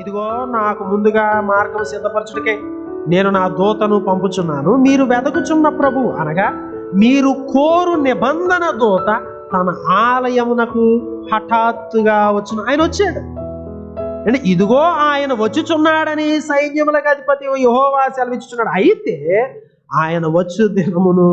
ఇదిగో నాకు ముందుగా మార్గం సిద్ధపరచుటకే నేను నా దూతను పంపుచున్నాను. మీరు వెదకుచున్న ప్రభు అనగా మీరు కోరు నిబంధన దూత తన ఆలయమునకు హఠాత్తుగా వచ్చును ఆయన వచ్చాడు. అంటే ఇదిగో ఆయన వచ్చుచున్నాడని సైన్యములకు అధిపతి యహోవా సెలవిచ్చుచున్నాడు. అయితే ఆయన వచ్చు దినమును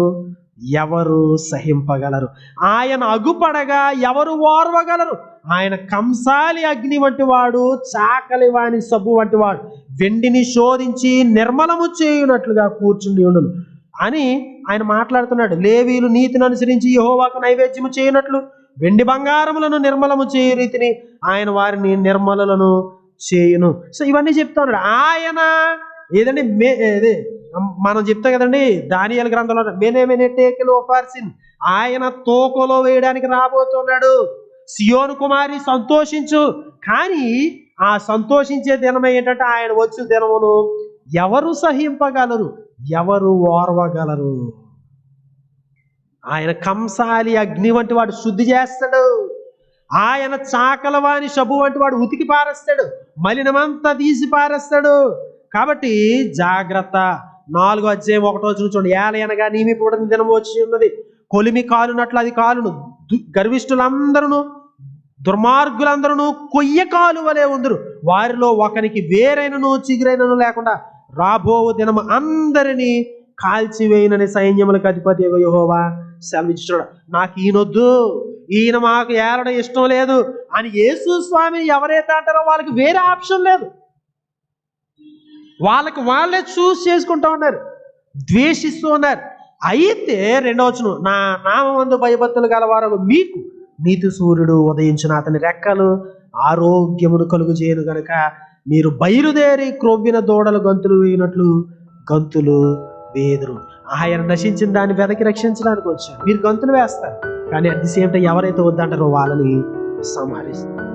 ఎవరు సహింపగలరు? ఆయన అగుపడగా ఎవరు ఓర్వగలరు? ఆయన కంసాలి అగ్ని వంటి వాడు చాకలి వాని సబ్బు వంటి వాడు వెండిని శోధించి నిర్మలము చేయునట్లుగా కూర్చుండి ఉండును. అని ఆయన మాట్లాడుతున్నాడు. లేవీలు నీతిని అనుసరించి యహోవాకు నైవేద్యము చేయనట్లు వెండి బంగారములను నిర్మలము చేయు రీతిని ఆయన వారిని నిర్మలలను చేయును. సో ఇవన్నీ చెప్తా ఉన్నాడు ఆయన ఏదండి మే ఇది మనం చెప్తాం కదండి దానియాల గ్రంథంలో మెనేమెనెటేకలో ఫార్సిన్ ఆయన తోకలో వేయడానికి రాబోతున్నాడు. సియోను కుమారి సంతోషించు. కానీ ఆ సంతోషించే దినం ఏంటంటే ఆయన వచ్చు దినమును ఎవరు సహింపగలరు? ఎవరు ఓర్వగలరు? ఆయన కంసాలి అగ్ని వంటి వాడు శుద్ధి చేస్తాడు. ఆయన చాకలవాని శబు వంటి వాడు ఉతికి పారేస్తాడు. మలినమంతా తీసి పారేస్తాడు. కాబట్టి జాగ్రత్త. నాలుగో అధ్యాయం ఒకటో చూడండి. ఏలయనగా నియమిపబడిన దినం వచ్చి ఉన్నది. కొలిమి కాలునట్లు అది కాలును. దు- గర్విష్ఠులందరూ దుర్మార్గులందరూ కొయ్య కాలు వలె ఉందరు. వారిలో ఒకనికి వేరైనను చిగురైనను లేకుండా రాబో దినము అందరినీ కాల్చివేయనని సైన్యములకు అధిపతి యహోవా సెలవిచ్చున్నాడు నాకు ఈయనొద్దు. ఈయన మాకు ఏలడం ఇష్టం లేదు. అని యేసు స్వామిని ఎవరైతే అంటారో వాళ్ళకి వేరే ఆప్షన్ లేదు. వాళ్ళకి వాళ్ళే చూస్ చేసుకుంటూ ఉన్నారు ద్వేషిస్తూ ఉన్నారు. అయితే రెండవచ్చును నా నామందు భయభక్తులు గలవారు మీకు నీతి సూర్యుడు ఉదయించిన అతని రెక్కలు ఆరోగ్యమును కలుగు చేయను గనుక మీరు బయలుదేరి క్రొవ్విన దూడలు గంతులు వేయినట్లు గంతులు వేదురు. ఆయన నశించిన దాన్ని వెదకి రక్షించడానికి వచ్చారు మీరు గంతులు వేస్తారు కానీ అట్ ది సేమ్ టైం ఎవరైతే వద్దంటారో వాళ్ళని సంహరిస్తారు.